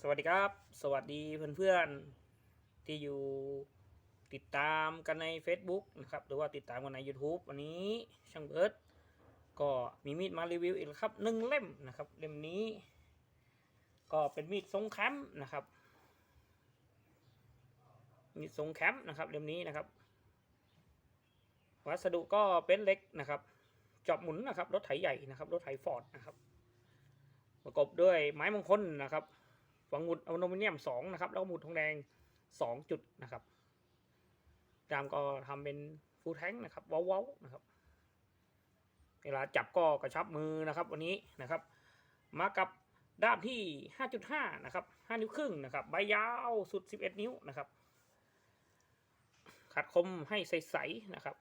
สวัสดีครับ สวัสดีเพื่อนๆ ที่อยู่ติดตามกันใน Facebook นะครับ หรือว่าติดตามกันใน YouTube วันนี้ช่างเบิร์ดก็มีมีดมารีวิวอีกครับหนึ่งเล่มนะครับ เล่มนี้ ก็เป็นมีดทรงแคมป์นะครับ มีดทรงแคมป์นะครับ เล่มนี้นะครับ วัสดุก็เป็นเล็กนะครับจอบหมุนนะครับ รถไถใหญ่นะครับ รถไถฟอร์ดนะครับ ประกอบด้วยไม้มงคลนะครับ ฝังหมุดอลูมิเนียมสองนะครับ แล้วก็หมุดทองแดงสองจุดนะครับดามก็ทำเป็นฟูลแทงนะครับเว้าๆนะครับ เวลาจับก็กระชับมือนะครับวันนี้นะครับ มากับด้ามที่ 5.5 นะครับ 5 นิ้วครึ่งนะครับ ใบยาวสุด 11 นิ้วนะครับ ขัดคมให้ใสๆนะครับ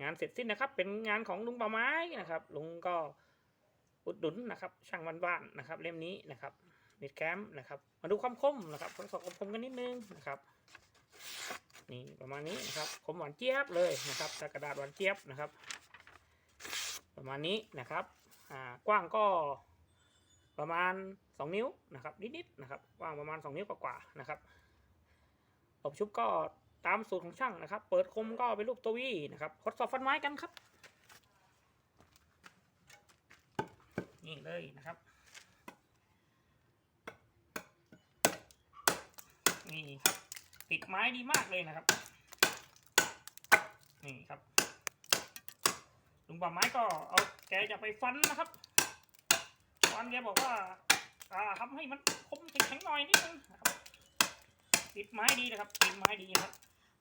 งานเสร็จสิ้นนะครับ เป็นงานของลุงป่าไม้นะครับ ลุงก็ อุดหนุนนะครับ ช่างบ้านๆนะครับ เล่มนี้นะครับมิดแคมป์นะครับ มาดูความคมนะครับทดสอบความคมกันนิดนึงนะครับนี่ประมาณนี้นะครับคมหวานเจี๊ยบเลยนะครับกระดาษหวานเจี๊ยบนะครับ ประมาณนี้นะครับอ่ากว้างก็ประมาณ 2 นิ้วนะครับนิดๆนะครับกว้างประมาณ 2 นิ้วกว่าๆนะครับอบชุบก็ตามสูตรของช่างนะครับ เปิดคมก็เป็นรูปตัววีนะครับทดสอบฟันไม้กันครับ นี่เลยนะครับ นี่ครับ ติดไม้ดีมากเลยนะครับ นี่ครับลุงป่าไม้ก็เอาแกจะไปฟันนะครับฟันแกบอกว่าอ่าทำให้มันคมแข็งหน่อยนิดนึงนะครับติดไม้ดีนะครับติดไม้ดีนะครับ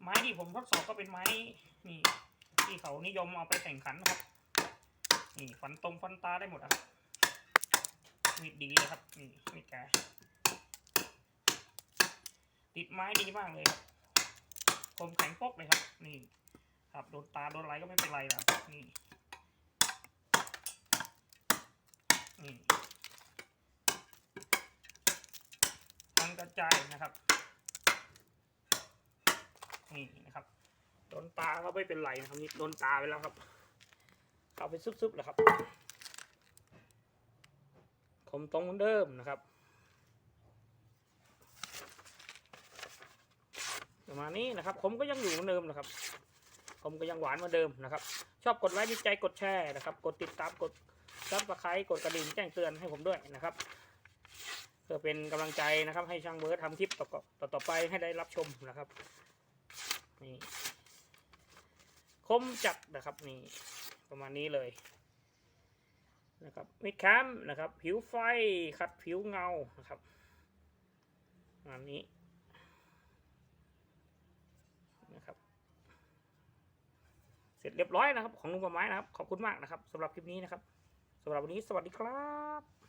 ไม้ที่ผมทดสอบก็เป็นไม้นี่ที่เขานิยมเอาไปแข่งขันนะครับนี่ฟันตรงฟันตาได้หมดนะครับ มีดดีเลยครับนี่มีดแกติดไม้ดีมากเลยครับคมแข็งปกเลยครับ นี่ ครับโดนตาโดนอะไรก็ไม่เป็นไรนะครับนี่นี่ทางกระจายนะครับ นี่นะครับโดนตาก็ไม่เป็นไรนะครับนี่โดนตาไปแล้วครับเขาไปซุบๆแล้วครับ มตรงเหมือนเดิมนะครับ ประมาณนี้นะครับ ผมก็ยังอยู่เหมือนเดิมนะครับ ผมก็ยังหวานเหมือนเดิมนะครับ ชอบกดไลค์ดีใจกดแชร์นะครับ กดติดตามกดซับสไครต์กดกระดิ่งแจ้งเตือนให้ผมด้วยนะครับเพื่อเป็นกำลังใจนะครับให้ช่างเบิร์ดทำคลิปต่อต่อต่อไปให้ได้รับชมนะครับนี่คมจัดนะครับนี่ประมาณนี้เลย นะครับมิดแคมป์นะครับ ผิวไฟขัดผิวเงานะครับอันนี้นะครับเสร็จเรียบร้อยนะครับ ของลุงประไม้นะครับ ขอบคุณมากนะครับสำหรับคลิปนี้นะครับสำหรับวันนี้สวัสดีครับ